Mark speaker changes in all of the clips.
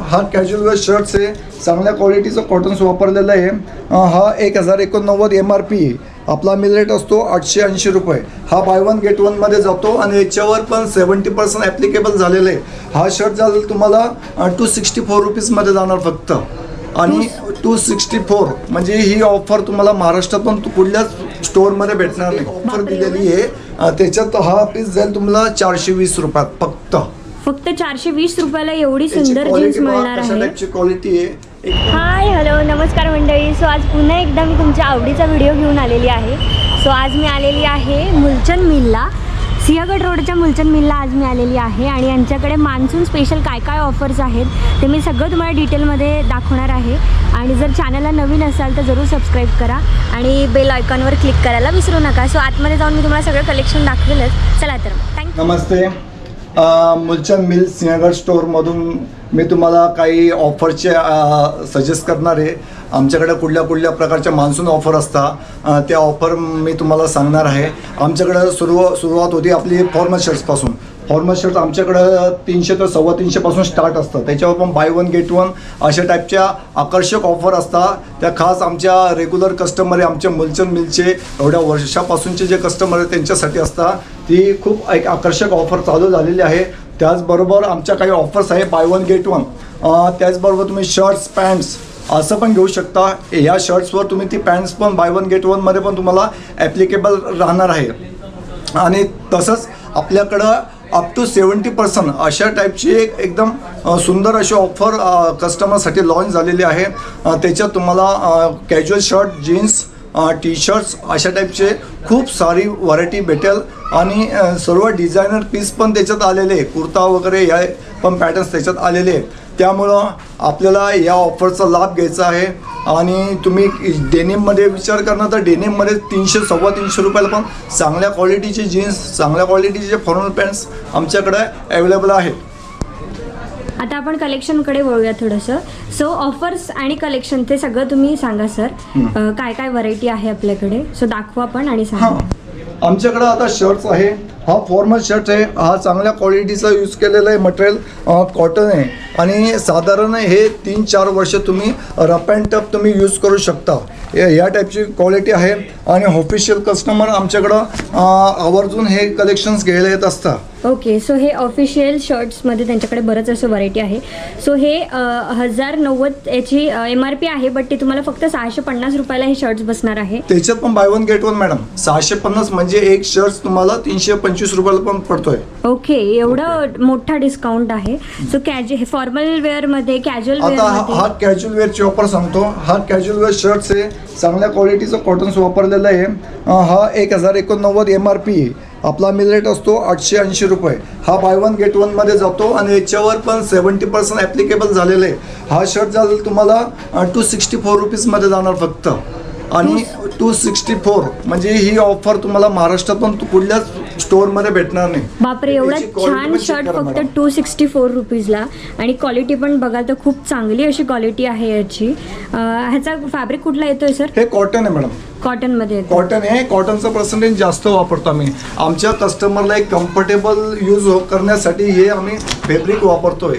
Speaker 1: हा casual wear shirts आहे. चांगल्या क्वालिटीचं कॉटन्स वापरलेलं आहे. हा एक हजार एकोणनव्वद एम आर पी आपला मिल रेट असतो आठशे ऐंशी रुपये. हा बाय वन गेट वनमध्ये जातो आणि याच्यावर पण सेवन्टी पर्सेंट ॲप्लिकेबल झालेलं आहे. हा शर्ट जाईल तुम्हाला टू सिक्स्टी फोर रुपीजमध्ये जाणार फक्त. आणि टू सिक्स्टी फोर म्हणजे ही ऑफर तुम्हाला महाराष्ट्रात पण कुठल्याच स्टोअरमध्ये भेटणार नाही. ऑफर दिलेली आहे. त्याच्यात हा पीस जाईल तुम्हाला चारशे वीस रुपयात फक्त.
Speaker 2: फक्त चारशे वीस रुपयाला एवढी सुंदर जीन्स मिळणार आहे.
Speaker 1: क्वालिटी आहे.
Speaker 2: हाय हॅलो नमस्कार मंडळी. सो आज पुन्हा एकदा मी तुमच्या आवडीचा व्हिडिओ घेऊन आलेली आहे. सो आज मी आलेली आहे मुलचंद मिलला. सिंहगड रोडच्या मुलचंद मिलला आज मी आलेली आहे. आणि यांच्याकडे मान्सून स्पेशल काय काय ऑफर्स आहेत ते मी सगळं तुम्हाला डिटेलमध्ये दाखवणार आहे. आणि जर चॅनलला नवीन असाल तर जरूर सबस्क्राईब करा. आणि बेल आयकॉनवर क्लिक करायला विसरू नका. सो आतमध्ये जाऊन मी तुम्हाला सगळं कलेक्शन दाखवेलच. चला तर थँक्यू
Speaker 1: नमस्ते. मुलचंद मिल सिंहगड स्टोअरमधून मी तुम्हाला काही ऑफरचे सजेस्ट करणार आहे. आमच्याकडे कुठल्या कुठल्या प्रकारच्या मान्सून ऑफर असतात त्या ऑफर मी तुम्हाला सांगणार आहे. आमच्याकडं सुरुवा सुरुवात होती आपली फॉर्मल शर्ट्सपासून फॉर्मल शर्ट आमच्याकडं तीनशे ते सव्वा तीनशेपासून स्टार्ट असतं त्याच्यावर पण बाय वन गेट वन अशा टाईपच्या आकर्षक ऑफर असतात. त्या खास आमच्या रेग्युलर कस्टमर आहे आमच्या मुलचंद मिलचे एवढ्या वर्षापासूनचे जे कस्टमर आहे त्यांच्यासाठी असतात. ती खूप एक आकर्षक ऑफर चालू झालेली आहे. त्याचबरोबर आमच्या काही ऑफर्स आहे बाय वन गेट वन त्याचबरोबर तुम्ही शर्ट्स पॅन्ट्स असं पण घेऊ शकता. या शर्ट्सवर तुम्ही ती पॅन्ट्स पण बाय वन गेट वनमध्ये पण तुम्हाला ॲप्लिकेबल राहणार आहे. आणि तसंच आपल्याकडं अप टू सेवन्टी पर्सेंट अशा टाईपची एक एकदम सुंदर अशी ऑफर कस्टमरसाठी लॉन्च झालेली आहे. त्याच्यात तुम्हाला casual shirt jeans T shirts अशा टाईपचे खूप सारी व्हरायटी भेटेल. आणि सर्व डिझायनर पीस पण त्याच्यात आलेले कुर्ता वगैरे या पण पॅटर्न्स त्याच्यात आलेले आहेत. त्यामुळं आपल्याला या ऑफरचा लाभ घ्यायचा आहे. आणि तुम्ही डेनिममध्ये विचार करणार तर डेनिममध्ये तीनशे सव्वा तीनशे रुपयाला पण चांगल्या क्वालिटीचे जीन्स चांगल्या क्वालिटीचे फॉर्मल पॅन्ट्स आमच्याकडे अवेलेबल आहेत.
Speaker 2: आता आपण कलेक्शनकडे वळूया थोडंसं. सो ऑफर्स आणि कलेक्शन ते सगळं तुम्ही सांगा सर काय काय व्हरायटी आहे आपल्याकडे? सो दाखवा पण आणि सांगा.
Speaker 1: आमच्याकडं आता शर्ट्स आहे. हा फॉर्मल शर्ट आहे. हा चांगल्या क्वालिटीचा यूज केलेला आहे मटेरियल कॉटन आहे. आणि साधारण हे तीन चार वर्ष तुम्ही रफ अँड टफ तुम्ही यूज करू शकता. या टाईपची क्वालिटी आहे. आणि ऑफिशियल कस्टमर आमच्याकडं आवर्जून हे कलेक्शन्स घ्यायला येत असतात.
Speaker 2: ओके सो हे ऑफिशियल शर्ट्समध्ये त्यांच्याकडे बरंच असं व्हरायटी आहे. सो हे हजार नव्वद याची एम आर पी आहे बट ते तुम्हाला फक्त सहाशे पन्नास रुपयाला हे शर्ट्स बसणार आहे.
Speaker 1: त्याच्यात पण buy one get one madam सहाशे पन्नास म्हणजे एक शर्ट तुम्हाला तीनशे पंचवीस रुपयाला पण पडतोय.
Speaker 2: ओके एवढं मोठा डिस्काउंट आहे. सो कॅज्यु हे फॉर्मल वेअरमध्ये कॅज्युअल
Speaker 1: आता हा- हा कॅज्युअल वेअरची ऑफर सांगतो. हा कॅज्युअल वेअर शर्ट्स आहे चांगल्या क्वालिटीचं कॉटन्स वापरलेलं आहे. अं, हा एक हजार एकोणनव्वद एम आर पी आपला मिल रेट असतो आठशे ऐंशी रुपये. हा बाय वन गेट वनमध्ये जातो आणि याच्यावर पण सेवन्टी पर्सेंट ॲप्लिकेबल झालेलं आहे. हा शर्ट जाईल तुम्हाला टू सिक्स्टी फोर रुपीजमध्ये जाणार फक्त. आणि टू सिक्स्टी फोर म्हणजे ही ऑफर तुम्हाला महाराष्ट्रात पण कुठल्याच स्टोअरमध्ये भेटणार नाही.
Speaker 2: बापरे एवढा छान शर्ट फक्त. टू सिक्स्टी फोर रुपीजला आणि क्वालिटी पण बघाल तर खूप चांगली अशी क्वालिटी आहे याची. ह्याचा फॅब्रिक कुठला येतोय सर
Speaker 1: हे कॉटन आहे मॅडम
Speaker 2: कॉटनमध्ये येतो.
Speaker 1: कॉटन आहे कॉटनचं पर्सेंटेज जास्त वापरतो आम्ही. आमच्या कस्टमरला एक कम्फर्टेबल यूज करण्यासाठी हे आम्ही फॅब्रिक वापरतोय.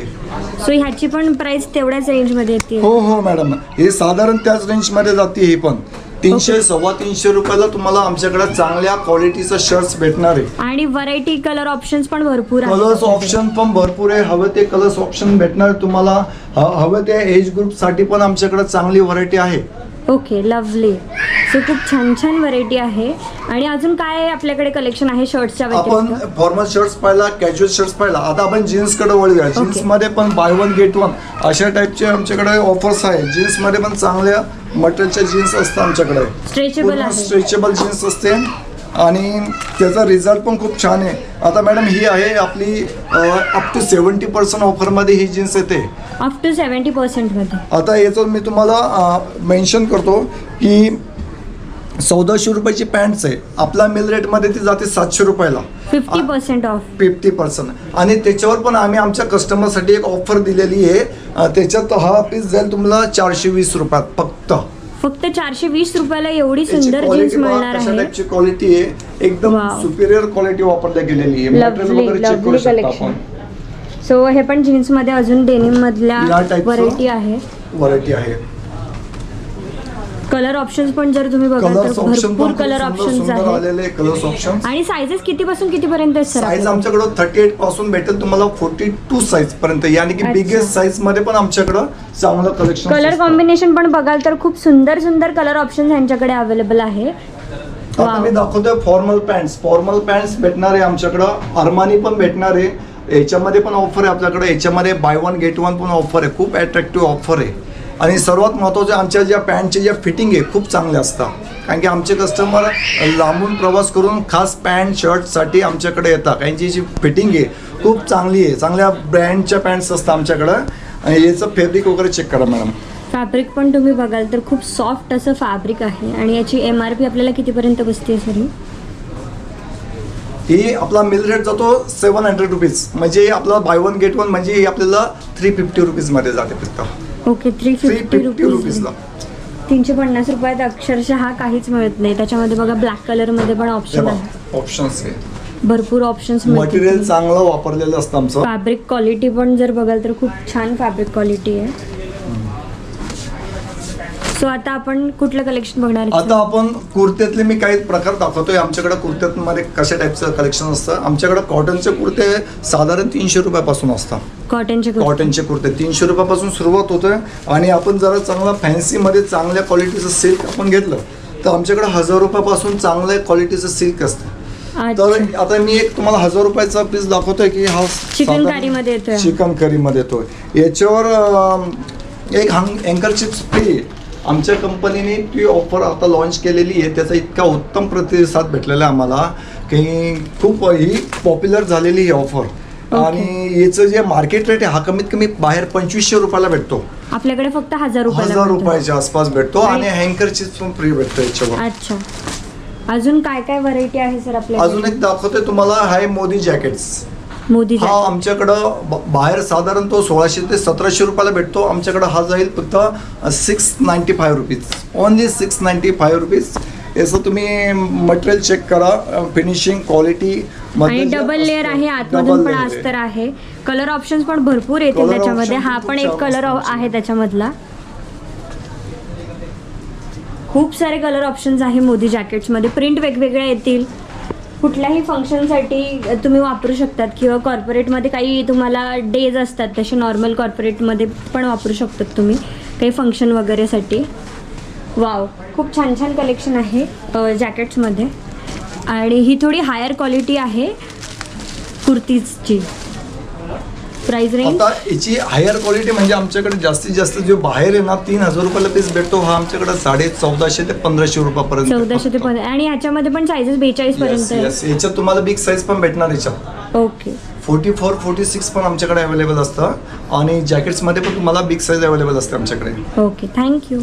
Speaker 2: सो ह्याची पण प्राइस तेवढ्याच रेंजमध्ये येते.
Speaker 1: हो हो मॅडम हे साधारण त्याच रेंजमध्ये जाते ही पण. तीनशे सव्वा तीनशे रुपयाला तुम्हाला आमच्याकडे चांगल्या क्वालिटीचं शर्ट्स भेटणार आहे.
Speaker 2: आणि व्हरायटी कलर ऑप्शन्स पण भरपूर आहेत.
Speaker 1: कलर्स ऑप्शन पण भरपूर आहे. हवे ते कलर्स ऑप्शन भेटणार तुम्हाला. ह- हवे त्या एज ग्रुपसाठी पण आमच्याकडे चांगली व्हरायटी आहे.
Speaker 2: ओके लवली सो खूप छान छान व्हरायटी आहे. आणि अजून काय आपल्याकडे कलेक्शन आहे शर्ट्सच्या
Speaker 1: आपण
Speaker 2: व्यतिरिक्त
Speaker 1: फॉर्मल शर्ट्स पाहिला कॅज्युअल शर्ट्स पाहिला. आता आपण जीन्सकडे वळूया. जीन्समध्ये पण बाय वन गेट वन अशा टाईपचे आमच्याकडे ऑफर्स आहे. जीन्समध्ये पण चांगल्या मटेरियलच्या जीन्स असतात आमच्याकडे.
Speaker 2: स्ट्रेचेबल आहे.
Speaker 1: स्ट्रेचेबल जीन्स असते. आणि त्याचा रिझल्ट पण खूप छान आहे. आता मॅडम ही आहे आपली अप टू सेवन्टी पर्सेंट ऑफरमध्ये ही जीन्स येते.
Speaker 2: अप टू सेवन्टी पर्सेंटमध्ये
Speaker 1: आता याचं मी तुम्हाला मेन्शन करतो की चौदाशे रुपयाची पॅन्ट्स आहे. आपला मिल रेटमध्ये ती जाते सातशे रुपयाला.
Speaker 2: Fifty percent off
Speaker 1: fifty percent आणि त्याच्यावर पण आम्ही आमच्या कस्टमरसाठी एक ऑफर दिलेली आहे. त्याच्यात हा पीस जाईल तुम्हाला चारशे वीस रुपयात फक्त.
Speaker 2: फक्त चारशे वीस रुपयाला एवढी सुंदर जीन्स मिळणार आहे
Speaker 1: क्वालिटी आहे एकदम
Speaker 2: Wow.
Speaker 1: सुपिरियर क्वालिटी वापरल्या गेलेली आहे
Speaker 2: Lovely,
Speaker 1: मटेरियल वगैरे चेक करू
Speaker 2: lovely
Speaker 1: शकता
Speaker 2: collection.
Speaker 1: आपण
Speaker 2: सो हे पण जीन्समध्ये अजून डेनिम मधल्या
Speaker 1: या type चं?
Speaker 2: व्हरायटी आहे
Speaker 1: व्हरायटी आहे
Speaker 2: कलर ऑप्शन्स पण जर तुम्ही बघाल
Speaker 1: कलर्स
Speaker 2: तर
Speaker 1: ऑप्शन
Speaker 2: भरपूर कलर
Speaker 1: सुंदर
Speaker 2: ऑप्शन्स
Speaker 1: सुंदर
Speaker 2: आहेत
Speaker 1: आलेले कलर्स ऑप्शन
Speaker 2: आणि सायझेस किती पासून किती पर्यंत आहेत सर?
Speaker 1: साईज आमच्याकडं थर्टी एटपासून भेटेल तुम्हाला फोर्टी टू साईज पर्यंत यानी की
Speaker 2: अच्छा.
Speaker 1: बिगेस्ट साईजमध्ये पण आमच्याकडं चांगलं कलेक्शन
Speaker 2: कलर कॉम्बिनेशन पण बघाल तर खूप सुंदर सुंदर कलर ऑप्शन यांच्याकडे अवेलेबल आहे.
Speaker 1: आता. मी दाखवतोय फॉर्मल पॅन्ट्स फॉर्मल पॅन्ट्स भेटणार आहे आमच्याकडं. अरमानी पण भेटणार. आहे याच्यामध्ये पण ऑफर आहे आपल्याकडे. याच्यामध्ये बाय वन गेट वन पण ऑफर आहे. खूप अट्रॅक्टिव्ह ऑफर आहे. आणि सर्वात महत्त्वाचं आमच्या ज्या पॅन्टचे ज्या फिटिंग आहे खूप चांगले असतात. कारण की आमचे कस्टमर लांबून प्रवास करून खास पॅन्ट शर्टसाठी आमच्याकडे येतात. त्यांची जी फिटिंग आहे खूप चांगली आहे. चांगल्या ब्रँडच्या पॅन्ट्स असतात आमच्याकडं. आणि याचं फॅब्रिक वगैरे चेक करा मॅडम
Speaker 2: फॅब्रिक पण तुम्ही बघाल तर खूप सॉफ्ट असं फॅब्रिक आहे. आणि याची एम आर पी आपल्याला कितीपर्यंत बसते सर? ही
Speaker 1: ही आपला मिल रेट जातो सेवन हंड्रेड रुपीज म्हणजे आपला बाय वन गेट वन म्हणजे ही आपल्याला थ्री फिफ्टी रुपीजमध्ये जाते फक्त.
Speaker 2: ओके थ्री फिफ्टी रुपीज
Speaker 1: रुपीजला
Speaker 2: तीनशे पन्नास रुपयात अक्षरशः काहीच मिळत नाही. त्याच्यामध्ये बघा ब्लॅक कलरमध्ये पण ऑप्शन आहे.
Speaker 1: ऑप्शन्स आहे
Speaker 2: भरपूर ऑप्शन्स
Speaker 1: मटेरियल चांगलं वापरलेलं असतं आमचं.
Speaker 2: फॅब्रिक क्वालिटी पण जर बघाल तर खूप छान फॅब्रिक क्वालिटी आहे. सो आता आपण कुठलं कलेक्शन बघणार?
Speaker 1: आता आपण कुर्त्यातले मी काही प्रकार दाखवतोय. आमच्याकडे कुर्त्यामध्ये कशा टाईपचं कलेक्शन असतं? आमच्याकडे कॉटनचे कुर्ते साधारण तीनशे रुपयापासून असतात.
Speaker 2: कॉटनचे कुर्ते.
Speaker 1: कॉटनचे कुर्ते तीनशे रुपयापासून सुरुवात होतं आणि आपण जरा चांगला फॅन्सीमध्ये चांगल्या क्वालिटीचं सिल्क आपण घेतलं तर आमच्याकडे हजार रुपयापासून चांगल्या क्वालिटीचं सिल्क असतं. तर आता मी एक तुम्हाला हजार रुपयाचा पीस दाखवतोय की हा
Speaker 2: चिकन करीमध्ये येतोय.
Speaker 1: याच्यावर एक हंग अँकर चिप्स फ्री आमच्या कंपनीने ती ऑफर आता लॉन्च केलेली आहे. त्याचा इतका उत्तम प्रतिसाद भेटलेला आहे आम्हाला की खूप ही पॉप्युलर झालेली ही ऑफर आणि याचं जे मार्केट रेट आहे हा कमीत कमी बाहेर पंचवीसशे रुपयाला भेटतो.
Speaker 2: आपल्याकडे फक्त हजार रुपयाला
Speaker 1: हजार. रुपयाच्या आसपास भेटतो आणि
Speaker 2: आणि-
Speaker 1: हँकर चिप्स पण फ्री भेटतो याच्यावर.
Speaker 2: अच्छा. अजून काय काय व्हरायटी आहे सर
Speaker 1: अजून
Speaker 2: आपल्याकडे
Speaker 1: एक दाखवतोय तुम्हाला हाय मोदी जॅकेट्स
Speaker 2: मोदी
Speaker 1: हा आमच्याकडं बाहेर साधारण तो सोळाशे ते सतराशे रुपयाला भेटतो. आमच्याकडं हा जाईल फक्त six ninety five rupees only six ninety five rupees याचं तुम्ही मटेरियल चेक करा. फिनिशिंग क्वालिटी
Speaker 2: आणि डबल लेअर आहे आतमधून पण अस्तर आहे. कलर ऑप्शन्स पण भरपूर येतील त्याच्यामध्ये. हा पण एक कलर. आहे त्याच्यामधला. खूप सारे कलर ऑप्शन्स आहे मोदी जॅकेट्समध्ये प्रिंट वेगवेगळे येतील. कुठल्याही फंक्शनसाठी तुम्ही वापरू शकतात किंवा कॉर्पोरेटमध्ये काही तुम्हाला डेज असतात तसे नॉर्मल कॉर्पोरेटमध्ये पण वापरू शकतात तुम्ही. काही फंक्शन वगैरेसाठी वाव खूप छान छान कलेक्शन आहे जॅकेट्समध्ये आणि ही थोडी हायर क्वालिटी आहे कुर्तीजची. प्राइस रेंज
Speaker 1: आता याची हायर क्वालिटी म्हणजे आमच्याकडे जास्तीत जास्त जो बाहेर आहे ना तीन हजार रुपयाला पीस भेटतो हा आमच्याकडे साडे चौदाशे ते पंधराशे रुपयापर्यंत
Speaker 2: चौदाशे ते पंधरा आणि ह्याच्यामध्ये पण सायझेस बेचाळीस पर्यंत आहे.
Speaker 1: याच्यात तुम्हाला बिग साईज पण भेटणार याच्यात.
Speaker 2: Okay
Speaker 1: forty four forty six पण आमच्याकडे अवेलेबल असतं. आणि जॅकेट्समध्ये पण तुम्हाला बिग साईज अवेलेबल असते आमच्याकडे.
Speaker 2: ओके थँक्यू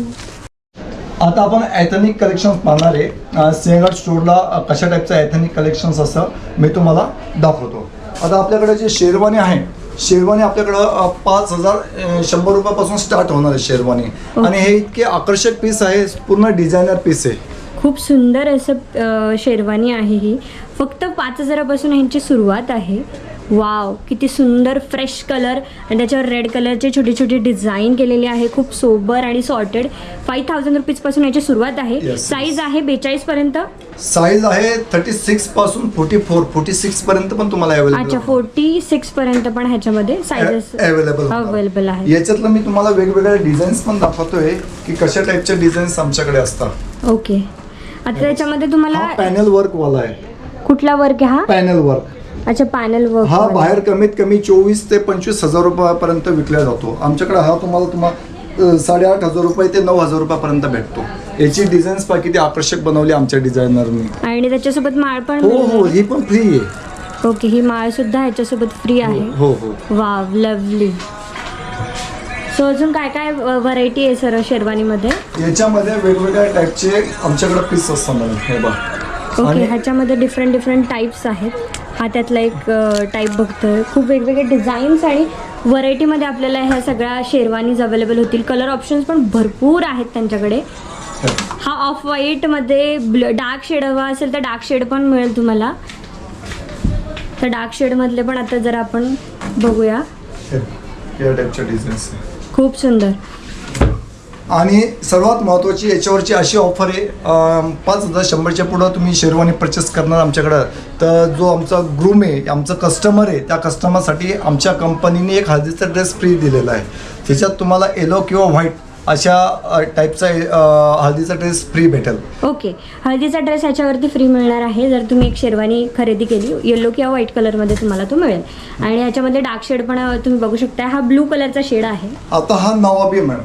Speaker 1: आता आपण ॲथनिक कलेक्शन पाहणार आहे. सिंहगड स्टोरला अं, कशा टाईपचं ॲथनिक कलेक्शन्स असतं मी तुम्हाला दाखवतो. आता आपल्याकडे जे शेरवानी आहे शेरवानी आपल्याकडं पाच हजार शंभर रुपयापासून स्टार्ट होणार आहे शेरवानी. आणि हे इतके आकर्षक पीस आहे पूर्ण डिझायनर पीस आहे.
Speaker 2: खूप सुंदर असं शेरवानी आहे ही. फक्त पाच हजारापासून ह्यांची सुरुवात आहे. वाव किती सुंदर फ्रेश कलर आणि त्याच्यावर रेड कलरचे छोटे छोटे डिझाईन केलेले आहे. खूप सोबर आणि सॉर्टेड फाईव्ह थाउजंड रुपीजपासून याची सुरुवात आहे.
Speaker 1: Yes.
Speaker 2: साईज आहे बेचाळीसपर्यंत
Speaker 1: साईज आहे थर्टी सिक्सपासून फोर्टी फोर फोर्टी सिक्स पर्यंत पण तुम्हाला
Speaker 2: अच्छा
Speaker 1: अवेलेबल
Speaker 2: फोर्टी सिक्सपर्यंत पण ह्याच्यामध्ये साईजेस
Speaker 1: अवेलेबल
Speaker 2: अवेलेबल आहे
Speaker 1: याच्यातलं मी तुम्हाला वेगवेगळ्या डिझाईन्स पण दाखवतोय की कशा टाईपच्या डिझाईन्स आमच्याकडे असतात.
Speaker 2: ओके आता त्याच्यामध्ये तुम्हाला
Speaker 1: पॅनल वर्क वाला आहे.
Speaker 2: कुठला वर्क आहे हा?
Speaker 1: पॅनल वर्क
Speaker 2: अच्छा पॅनल
Speaker 1: हा
Speaker 2: वर्क
Speaker 1: बाहेर कमीत कमी चोवीस ते पंचवीस हजार रुपयापर्यंत विकला जातो. आमच्याकडे हा तुम्हाला तुम्हाला साडेआठ हजार रुपये ते नऊ हजार रुपयापर्यंत भेटतो. याची डिझाईन्स पहा किती आकर्षक बनवली आमच्या डिझायनरनी
Speaker 2: आणि त्याच्यासोबत माळ पण
Speaker 1: हो. हो ही पण फ्री आहे.
Speaker 2: ओके ही माळ सुद्धा ह्याच्यासोबत फ्री आहे.
Speaker 1: हो हो.
Speaker 2: वाव लवली सो अजून काय काय व्हरायटी आहे सर शेरवानीमध्ये?
Speaker 1: याच्यामध्ये वेगवेगळ्या टाईपचे आमच्याकडे पीस असतात हे बघ.
Speaker 2: ओके ह्याच्यामध्ये डिफरंट डिफरंट टाईप्स आहेत. हा त्यातला एक टाईप बघतोय. खूप वेगवेगळे डिझाईन्स आणि व्हरायटीमध्ये आपल्याला ह्या सगळ्या शेरवानीज अवेलेबल होतील. कलर ऑप्शन्स पण भरपूर आहेत त्यांच्याकडे. हा ऑफ व्हाईटमध्ये ब्ल डार्क शेड हवा असेल तर डार्क शेड पण मिळेल तुम्हाला. तर डार्क शेडमधले पण आता जर आपण बघूया. खूप सुंदर.
Speaker 1: आणि सर्वात महत्त्वाची याच्यावरची अशी ऑफर आहे पाच हजार शंभरच्या पुढं तुम्ही शेरवानी परचेस करणार आमच्याकडं. तर जो आमचा ग्रूम आहे आमचं कस्टमर आहे त्या कस्टमरसाठी आमच्या कंपनीने एक हळदीचा ड्रेस फ्री दिलेला आहे. त्याच्यात तुम्हाला येलो किंवा व्हाईट अशा टाईपचा हळदीचा ड्रेस फ्री भेटेल.
Speaker 2: ओके. हळदीचा ड्रेस ह्याच्यावरती फ्री मिळणार आहे. जर तुम्ही एक शेरवानी खरेदी केली येलो किंवा व्हाईट कलरमध्ये तुम्हाला तो मिळेल. आणि ह्याच्यामध्ये डार्क शेड पण तुम्ही बघू शकता हा ब्लू कलरचा शेड आहे.
Speaker 1: आता हा नवाबी आहे मॅडम.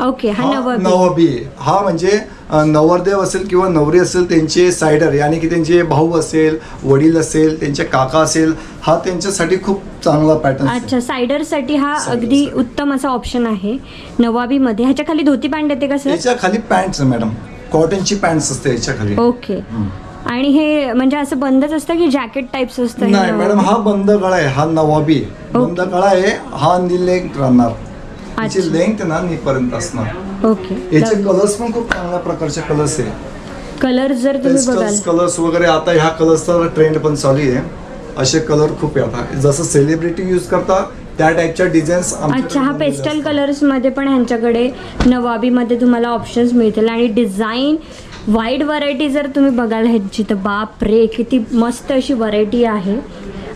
Speaker 2: ओके हा
Speaker 1: हा
Speaker 2: नवा
Speaker 1: नवाबी. हा म्हणजे अ, नवरदेव असेल किंवा नवरी असेल त्यांचे सायडर यानी की त्यांचे भाऊ असेल वडील असेल त्यांचे काका असेल हा त्यांच्यासाठी खूप चांगला पॅटर्न
Speaker 2: अच्छा सायडरसाठी हा अगदी. उत्तम असा ऑप्शन आहे. नवाबीमध्ये ह्याच्या खाली धोती पॅन्ट येते का सर
Speaker 1: याच्या खाली पॅन्ट्स मॅडम कॉटनची पॅन्ट्स असते याच्या खाली
Speaker 2: ओके आणि हे म्हणजे असं बंदच असतं की जॅकेट टाईप्स असतं हे
Speaker 1: नाही
Speaker 2: नवाबी?
Speaker 1: मॅडम हा बंद गळा आहे. हा नवाबी आहे. बंद गळा आहे. हा नी लेंथ राहणार. याची
Speaker 2: अच्छा.
Speaker 1: लेंथ ना पर्यंत असणार.
Speaker 2: ओके.
Speaker 1: याचे कलर्स पण खूप चांगल्या प्रकारचे कलर्स आहे.
Speaker 2: कलर जर तुम्ही बघाल.
Speaker 1: कलर्स वगैरे आता ह्या कलर्सचा ट्रेंड पण चालू आहे. असे कलर खूप आहे आता. जसं सेलिब्रिटी यूज करता त्या टाईपच्या डिझाईन्स
Speaker 2: अच्छा हा पेस्टल कलर्समध्ये पण ह्यांच्याकडे नवाबीमध्ये तुम्हाला ऑप्शन्स मिळतील. आणि डिझाईन वाईड व्हरायटी जर तुम्ही बघाल ह्यांची तर बाप रे किती मस्त अशी व्हरायटी आहे.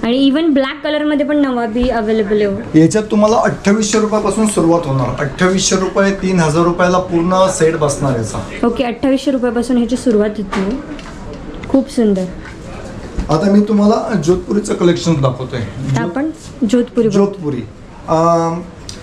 Speaker 2: आणि इवन ब्लॅक कलरमध्ये पण नवाबी अवेलेबल आहे.
Speaker 1: याच्यात तुम्हाला अठ्ठावीसशे रुपयापासून सुरुवात होणार. अठ्ठावीसशे रुपये तीन हजार रुपयाला पूर्ण सेट बसणार याचा.
Speaker 2: ओके अठ्ठावीसशे रुपयापासून ह्याची सुरुवात होती. खूप सुंदर.
Speaker 1: आता मी तुम्हाला जोधपुरीचं कलेक्शन दाखवतोय.
Speaker 2: आपण जोधपुरी.
Speaker 1: जोधपुरी.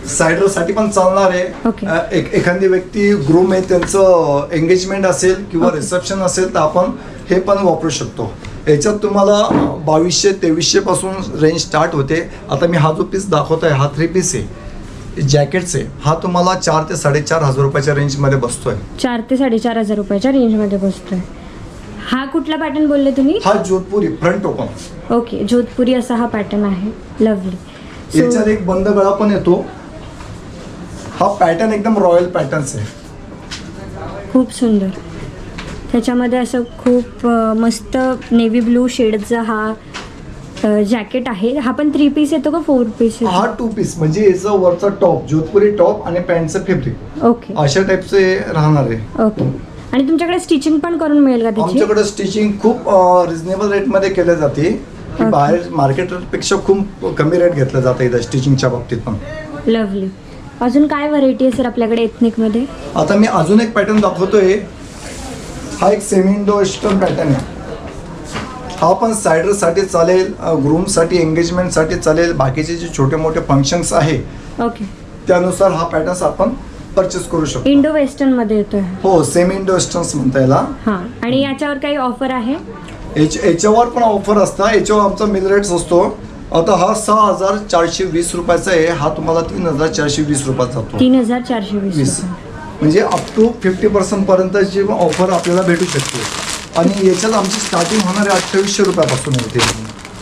Speaker 1: सायडरसाठी पण चालणार आहे. एखादी व्यक्ती ग्रूम आहे त्यांचं एंगेजमेंट असेल किंवा. रिसेप्शन असेल तर आपण हे पण वापरू शकतो. याच्यात तुम्हाला बावीसशे तेवीसशे पासून रेंज स्टार्ट होते. आता मी हा जो पीस दाखवतोय हा थ्री पीस आहे. जॅकेट्स आहे. हा तुम्हाला चार ते साडेचार हजार रुपयाच्या रेंजमध्ये बसतोय.
Speaker 2: चार ते साडेचार हजार रुपयाच्या रेंजमध्ये बसतोय. हा कुठला पॅटर्न बोलले तुम्ही?
Speaker 1: हा Jodhpuri front open
Speaker 2: okay Jodhpuri असा हा पॅटर्न आहे. लवली
Speaker 1: याच्यात एक बंद गळा पण येतो. हा पॅटर्न एकदम रॉयल पॅटर्न्स आहे.
Speaker 2: खूप सुंदर. त्याच्यामध्ये असं खूप मस्त नेव्ही ब्लू शेडचा हा जॅकेट आहे. हा पण थ्री पीस येतो का फोर पीस
Speaker 1: हा टू पीस म्हणजे याचा वरचा टॉप जोधपुरी टॉप आणि पॅन्टचं फेब्रिक
Speaker 2: ओके
Speaker 1: अशा टाईपचे राहणार आहे.
Speaker 2: ओके आणि तुमच्याकडे स्टिचिंग पण करून मिळेल का त्याची?
Speaker 1: आमच्याकडे स्टिचिंग खूप रिझनेबल रेटमध्ये केले जाते. की. बाहेर मार्केटपेक्षा खूप कमी रेट घेतला जातं इथं स्टिचिंगच्या बाबतीत पण.
Speaker 2: लवली अजून काय व्हरायटी आहे सर आपल्याकडे एथनिकमध्ये
Speaker 1: आता मी अजून एक पॅटर्न दाखवतोय. हा एक सेमी इंडो वेस्टर्न पॅटर्न आहे. हा पण सायडरसाठी चालेल ग्रूमसाठी एंगेजमेंटसाठी चालेल बाकीचे जे छोटे मोठे फंक्शन्स आहे
Speaker 2: ओके
Speaker 1: त्यानुसार हा पॅटर्न्स आपण परचेस करू शकतो.
Speaker 2: इंडो वेस्टर्नमध्ये येतोय. हा.
Speaker 1: सेमी इंडो वेस्टर्न्स म्हणता याला.
Speaker 2: हां आणि याच्यावर काही ऑफर आहे?
Speaker 1: याच्या- याच्यावर पण ऑफर असता याच्यावर आमचा मिल रेट्स असतो. आता हा सहा हजार चारशे वीस रुपयाचा आहे. हा तुम्हाला तीन हजार चारशे वीस रुपयात जातो.
Speaker 2: तीन हजार चारशे वीस.
Speaker 1: म्हणजे अप टू फिफ्टी पर्सेंट पर्यंतची ऑफर आपल्याला भेटू शकते. आणि याच्यात आमची स्टार्टिंग होणार आहे अठ्ठावीसशे रुपयापासून होते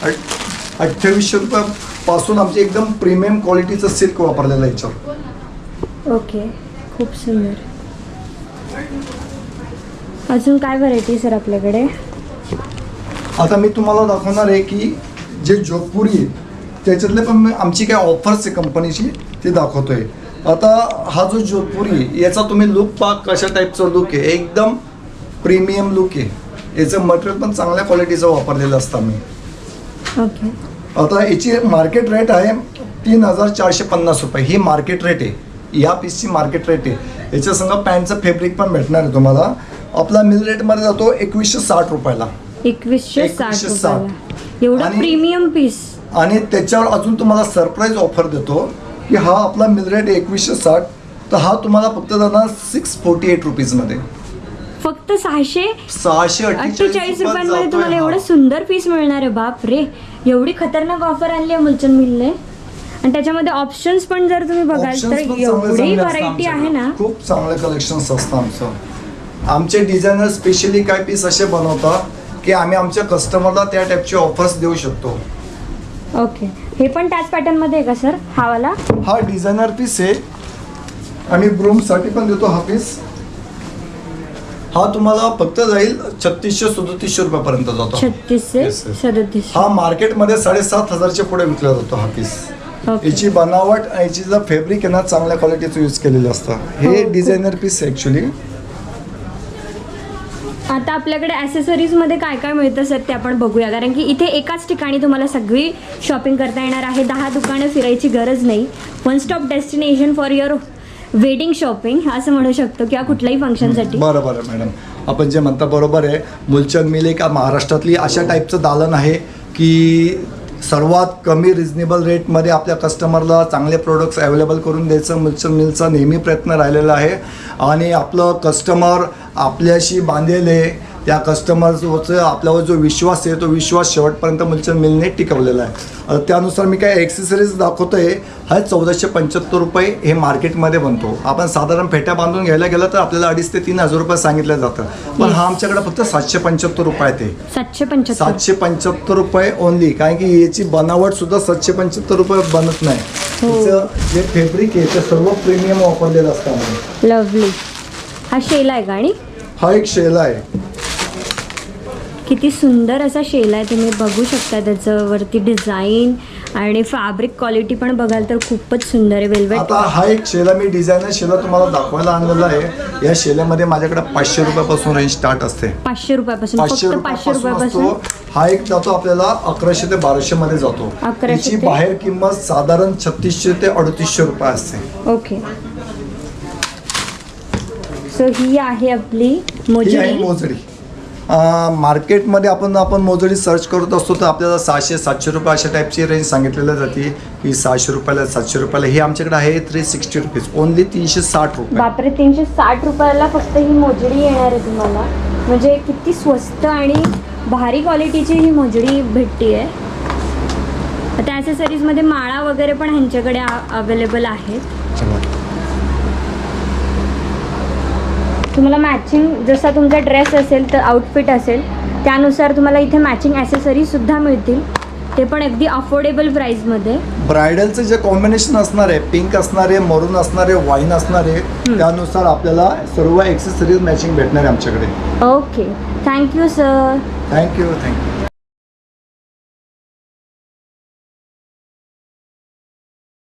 Speaker 1: अठ- अठ्ठावीसशे रुपयापासून आमची एकदम प्रीमियम क्वालिटीचं सिल्क वापरलेलं आहे याच्यावर.
Speaker 2: ओके खूप सुंदर. अजून काय व्हरायटी सर आपल्याकडे?
Speaker 1: आता मी तुम्हाला दाखवणार आहे की जे जोधपुरी आहे त्याच्यातले पण आमची काय ऑफर्स आहे कंपनीची ते दाखवतोय. आता हा जो जोधपुरी याचा तुम्ही लुक पहा कशा टाईपचा लुक आहे. एकदम प्रीमियम लुक आहे. याचं मटेरियल पण चांगल्या क्वालिटीचं वापरलेलं असतं मी.
Speaker 2: ओके
Speaker 1: आता याची मार्केट रेट आहे तीन हजार चारशे पन्नास रुपये. ही मार्केट रेट आहे. या पीसची मार्केट रेट आहे. याच्या संग पॅन्टचं फॅब्रिक पण भेटणार आहे तुम्हाला. आपला मिल रेटमध्ये जातो एकवीसशे साठ रुपयाला.
Speaker 2: एकवीसशे साठ एवढं प्रीमियम पीस
Speaker 1: आणि त्याच्यावर अजून तुम्हाला सरप्राईज ऑफर देतो. की हा आपला मिल रेट एकवीसशे साठ तर हा तुम्हाला फक्त जाणार सिक्स फोर्टी एट रुपीजमध्ये
Speaker 2: फक्त सहाशे
Speaker 1: सहाशे
Speaker 2: अठ्ठेचाळीस रुपयांमध्ये तुम्हाला. एवढं सुंदर पीस मिळणार आहे बाप रे. एवढी खतरनाक ऑफर आणली आहे मुलचंद मिलने. आणि त्याच्यामध्ये ऑप्शन्स पण जर तुम्ही बघाल तर एवढी व्हरायटी आहे. ना.
Speaker 1: खूप चांगले कलेक्शन्स असतं आमचं. आमचे डिझायनर स्पेशली काय पीस असे बनवतात की आम्ही आमच्या कस्टमरला त्या टाईपचे ऑफर्स देऊ शकतो.
Speaker 2: ओके हे पण त्याच पॅटर्नमध्ये आहे का सर हा वाला?
Speaker 1: हा डिझायनर पीस आहे. आम्ही ब्रूमसाठी पण देतो हा पीस हा तुम्हाला फक्त जाईल छत्तीसशे सदतीसशे रुपयापर्यंत जातो.
Speaker 2: छत्तीसशे
Speaker 1: Yes, yes.
Speaker 2: सदतीस
Speaker 1: हा मार्केटमध्ये साडेसात हजारच्या पुढे विकला जातो हा पीस
Speaker 2: Okay.
Speaker 1: याची बनावट याची जर फॅब्रिक आहे ना चांगल्या क्वालिटीचं यूज केलेलं असतं. हे. डिझायनर पीस ॲक्च्युली
Speaker 2: आता आपल्याकडे ॲसेसरीजमध्ये काय काय मिळतं सर ते आपण बघूया. कारण की इथे एकाच ठिकाणी तुम्हाला सगळी शॉपिंग करता येणार आहे. दहा दुकानं फिरायची गरज नाही. One stop destination for your wedding shopping असं म्हणू शकतो किंवा कुठल्याही फंक्शनसाठी
Speaker 1: बरं बरं मॅडम आपण जे म्हणता बरोबर आहे. मुलचंद मिल एक महाराष्ट्रातली अशा टाईपचं दालन आहे की सर्वात कमी रिजनेबल रेटमध्ये आपल्या कस्टमरला चांगले प्रोडक्ट्स अवेलेबल करून द्यायचं. मिल्सन मिलचा नेहमी प्रयत्न राहिलेला आहे. आणि आपलं कस्टमर आपल्याशी बांधलेले त्या कस्टमरचं आपल्यावर जो विश्वास आहे तो विश्वास शेवटपर्यंत मुलचंद मिलने टिकवलेला आहे. त्यानुसार मी काय एक्सेसरीज दाखवतोय हा चौदाशे पंच्याहत्तर रुपये हे मार्केटमध्ये बनतो. आपण साधारण फेट्या बांधून घ्यायला गेलं तर आपल्याला अडीच ते तीन हजार रुपये सांगितलं जातं पण हा आमच्याकडे फक्त सातशे पंच्याहत्तर रुपये आहे. ते
Speaker 2: सातशे पंच्याहत्तर.
Speaker 1: सातशे पंच्याहत्तर रुपये ओनली कारण की याची बनावट सुद्धा सातशे पंच्याहत्तर रुपये बनत नाही.
Speaker 2: हो.
Speaker 1: तिचं जे फॅब्रिक आहे ते सर्व प्रीमियम वापरलेलं असतं
Speaker 2: लवली हा शेला आहे का आणि?
Speaker 1: हा एक शेला आहे.
Speaker 2: किती सुंदर असा शेला आहे. तुम्ही बघू शकता त्याचं वरती डिझाईन आणि फॅब्रिक क्वालिटी पण बघाल तर खूपच सुंदर आहे. वेल्वेट
Speaker 1: आता हा एक शेला मी डिझायनर शेला तुम्हाला दाखवायला आणलेला आहे. या शेल्यामध्ये माझ्याकडे पाचशे रुपयापासून रेंज स्टार्ट असते.
Speaker 2: पाचशे रुपयापासून
Speaker 1: पाचशे
Speaker 2: फक्त पाचशे
Speaker 1: रुपयापासून
Speaker 2: रुपयापासून?
Speaker 1: असतो. हा एक जातो आपल्याला अकराशे ते बाराशे मध्ये जातो.
Speaker 2: 1100
Speaker 1: याची
Speaker 2: ते-
Speaker 1: बाहेर किंमत साधारण छत्तीसशे ते अडतीसशे रुपये असते.
Speaker 2: ओके. सो ही आहे आपली
Speaker 1: ही आहे
Speaker 2: मोजडी.
Speaker 1: मार्केटमध्ये आपण आपण मोजडी सर्च करत असतो तर आपल्याला सहाशे सातशे रुपये अशा टाईपची रेंज सांगितलेली जाते. की सहाशे रुपयाला सातशे रुपयाला हे आमच्याकडे आहे थ्री सिक्स्टी रुपीज ओनली तीनशे साठ रुपये.
Speaker 2: बापरे तीनशे साठ रुपयाला फक्त ही मोजडी येणार आहे तुम्हाला. म्हणजे किती स्वस्त आणि भारी क्वालिटीची ही मोजडी भेटती आहे आता ॲसेसरीजमध्ये माळा वगैरे पण ह्यांच्याकडे अवेलेबल आहेत. तुम्हाला मॅचिंग जसा तुमचा ड्रेस असेल तर आउटफिट असेल त्यानुसार तुम्हाला इथे मॅचिंग ॲसेसरीजसुद्धा मिळतील. ते पण अगदी अफोर्डेबल प्राईजमध्ये
Speaker 1: ब्रायडलचं जे कॉम्बिनेशन असणार आहे पिंक असणार आहे मरून असणार आहे वाईन असणार आहे त्यानुसार आपल्याला सर्व एक्सेसरीज मॅचिंग भेटणार आहे आमच्याकडे.
Speaker 2: Okay thank you sir
Speaker 1: thank you thank you